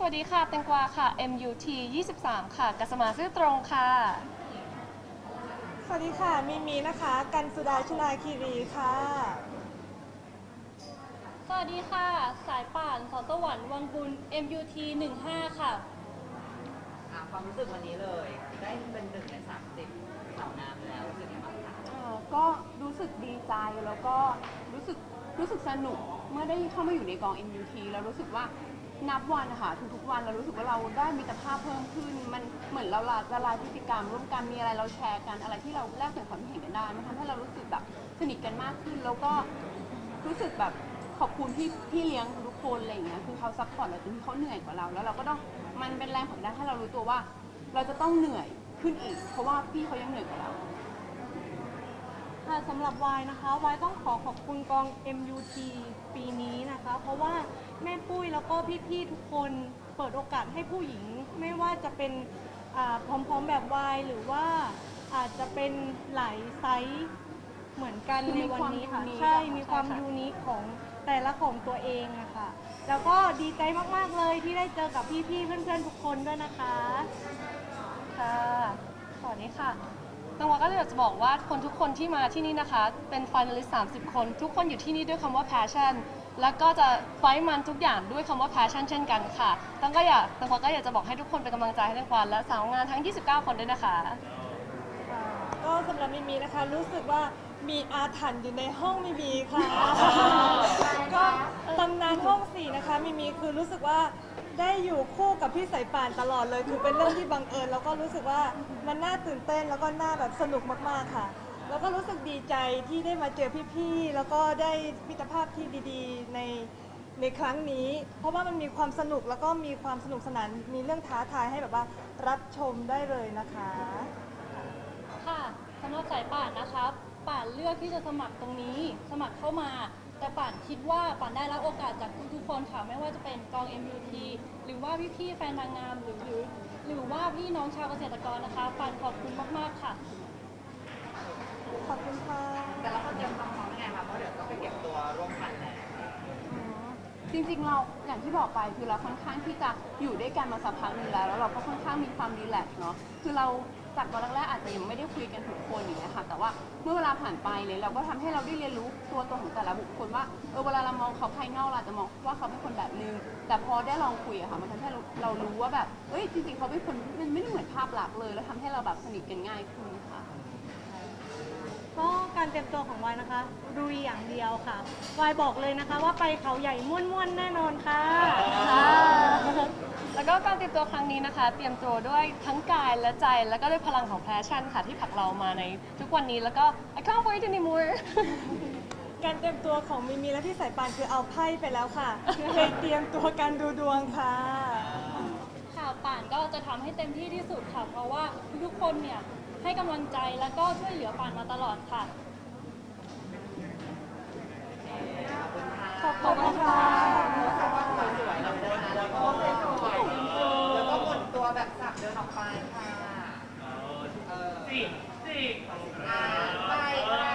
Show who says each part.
Speaker 1: สวัสดีค่ะ
Speaker 2: แตงกวาค่ะ MUT 23 ค่ะ กัสมาซื่อตรงค่ะ
Speaker 3: สวัสดีค่ะ มีมีนะคะ กันสุดาชนาคีรีค่ะ
Speaker 2: สวัสดีค่ะ สายป่านสอนสวรรค์วังบุญ MUT 15 ค่ะ
Speaker 4: อะความรู้สึกวันนี้เลย ได้เป็นหนึ่งในสามสิบสาวงามแล้วรู้สึกยังไงบ้างคะ
Speaker 5: เอ่อก็รู้สึกดีใจแล้วก็รู้สึกรู้สึกสนุกเมื่อได้เข้ามาอยู่ในกอง MUT แล้วรู้สึกว่า นับวันนะคะทุกๆวันเรารู้สึกว่าเราได้มิตรภาพเพิ่มขึ้น มันเหมือนเราละละลายพฤติกรรม ร่วมกันมีอะไรเราแชร์กันอะไรที่เราแลกเปลี่ยนความเห็นกันได้มันทำให้เรารู้สึกแบบสนิทกันมากขึ้น แล้วก็รู้สึกแบบขอบคุณพี่พี่เลี้ยงทุกคนอะไรอย่างเงี้ยคือเขาซัพพอร์ตเราจนที่เขาเหนื่อยกว่าเรา แล้วเราก็ต้องมันเป็นแรงผลักดันให้เรารู้ตัวว่า เราจะต้องเหนื่อยขึ้นอีก เพราะว่าพี่เขายังเหนื่อยกว่าเรา
Speaker 1: ค่ะสำหรับ Y นะคะ Y ต้องขอขอบคุณกอง MUT ปีนี้นะคะ เพราะว่าแม่ปุ้ยแล้วก็พี่ๆทุกคนเปิดโอกาสให้ผู้หญิง ไม่ว่าจะเป็นอ่าพร้อมๆแบบ Y หรือว่าอาจจะเป็นหลายไซส์เหมือนกัน
Speaker 5: คือ
Speaker 1: ใน
Speaker 5: มี
Speaker 1: วัน
Speaker 5: ความ
Speaker 1: นี้ค่ะ
Speaker 5: unique
Speaker 1: ใช่
Speaker 5: อะค่ะ
Speaker 1: มีความ
Speaker 5: ใช่ค่ะ
Speaker 1: ยูนิคของแต่ละของตัวเองอะค่ะแล้วก็ดีใจมากๆเลยที่ได้เจอกับพี่ๆเพื่อนๆทุกคนด้วยนะคะ
Speaker 2: ค่ะสวัสดีค่ะ แตงกวาก็เลยอยากจะบอกว่าคนทุกคนที่มาที่นี่นะคะ เป็น finalist 30 คน ทุกคนอยู่ที่นี่ด้วยคำว่า passion แล้วก็จะไฟท์มันทุกอย่างด้วยคำว่า passion เช่นกันค่ะแตังก็อยากแตังกวาก็อยากจะบอกให้ทุกคนเป็นกำลังใจให้แตงกวาและสาวงานทั้ง 29 คนด้วยนะคะ
Speaker 3: ก็สำหรับมีมีนะคะ รู้สึกว่ามีอาถรรพ์อยู่ในห้องมีมีค่ะ ก็ตำนานห้องสี่นะคะมีมีคือรู้สึกว่า ได้อยู่คู่กับพี่สายป่านตลอดเลยคือเป็นเรื่องที่บังเอิญแล้วก็รู้สึกว่ามันน่าตื่นเต้นแล้วก็น่าแบบสนุกมากๆค่ะ แล้วก็รู้สึกดีใจที่ได้มาเจอพี่ๆแล้วก็ได้มิตรภาพที่ดีๆ ในในครั้งนี้ เพราะว่ามันมีความสนุกแล้วก็มีความสนุกสนานมีเรื่องท้าทายให้แบบว่ารับชมได้เลยนะคะ
Speaker 2: ค่ะสำหรับสายป่านนะคะ ป่านเลือกที่จะสมัครตรงนี้ สมัครเข้ามา แต่ป่านคิดว่าป่านได้รับโอกาสจากทุกๆคนค่ะไม่ว่าจะเป็นกอง MUT หรือว่าพี่ๆแฟนนางงามหรือหรือหรือว่าพี่น้องชาวเกษตรกรนะคะป่านขอบคุณมากๆค่ะ
Speaker 3: ขอบคุณค่ะ
Speaker 4: แต่ละคนเตรียมความพร้อมยังไงคะเพราะเดี๋ยวต้องไปเก็บตัวร่วมกันแล้ว
Speaker 5: จริงๆเราอย่างที่บอกไปคือเราค่อนข้างที่จะอยู่ด้วยกันมาสักพักหนึงแล้วแล้วเราก็ค่อนข้างมีความรีแลกซ์เนาะคือเราจากวันแรกๆอาจจะยังไม่ได้คุย ว่า เมื่อเวลาผ่านไปเลยเราก็ทำให้เราได้เรียนรู้ตัวตนของแต่ละบุคคลว่าเออเวลาเรามองเขาภายนอกเราอาจจะมองว่าเขาเป็นคนแบบนึงแต่พอได้ลองคุยอะค่ะมันทำให้เราเรารู้ว่าแบบเอ้ยจริงๆเขาเป็นคนมันไม่ได้เหมือนภาพลักษณ์เลย แล้วทำให้เราแบบสนิทกันง่ายขึ้นค่ะ
Speaker 1: ก็การเตรียมตัวของวายนะคะรุยอย่างเดียวค่ะวายบอกเลยนะคะว่าไปเขาใหญ่ม่วนๆแน่นอนค่ะ
Speaker 2: ค่ะ แล้วก็การเตรียมตัวครั้งนี้นะคะ เตรียมตัวด้วยทั้งกายและใจ แล้วก็ด้วยพลังของแพชชั่นค่ะที่ผลักเรามาในทุกวันนี้ แล้วก็ I can't wait anymore
Speaker 3: การเตรียมตัวของมิมีและพี่สายปานคือเอาไพ่ไปแล้วค่ะไปเตรียมตัวการดูดวงค่ะ
Speaker 2: ค่ะป่านก็จะทำให้เต็มที่ที่สุดค่ะ เพราะว่าทุกๆคนเนี่ยให้กำลังใจแล้วก็ช่วยเหลือป่านมาตลอดค่ะ
Speaker 3: ขอบคุณค่ะ
Speaker 4: ไปค่ะสิสิอ่าไปค่ะ